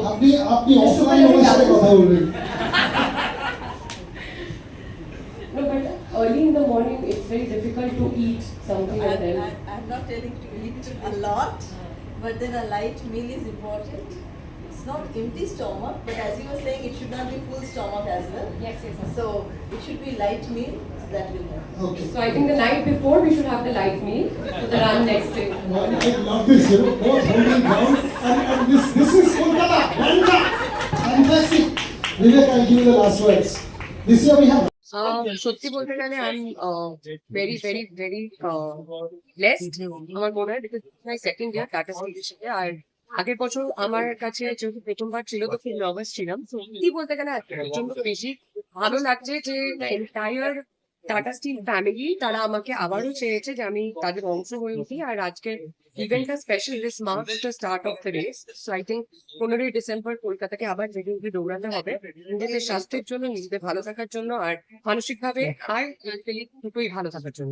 সময় আমার সাথে কথা বলবেন No, but early in the morning, it's very difficult to eat something I, and then. I, I'm not telling to eat a lot, but then a light meal is important. It's not empty stomach, but as you were saying, it should not be full stomach as well. Yes, yes, yes. So it should be light meal that will help. Okay So I think the night before we should have the light meal for the run next day. I love this, you know, both holding down, সত্যি বলতে গেলে I am very very very blessed আমার মনে হয় my second year tata স্টিলের সাথে আর আগের বছর আমার কাছে যেহেতু প্রথমবার ছিল, তো খুব নার্ভাস ছিলাম। সত্যি বলতে গেলে প্রচণ্ড বেশি ভালো লাগছে যে এন্টায়ার টাটা স্টিল ফ্যামিলি তারা আমাকে আবারও চেয়েছে যে আমি তাদের অংশ হয়ে উঠি। আর আজকে ইভেন্টটা special this marks the start of the race so I think পনেরোই ডিসেম্বর কলকাতাকে আবার জেগে দৌড়াতে হবে, নিজেদের স্বাস্থ্যের জন্য, নিজেদের ভালো থাকার জন্য, আর মানসিকভাবে আর দুটোই ভালো থাকার জন্য।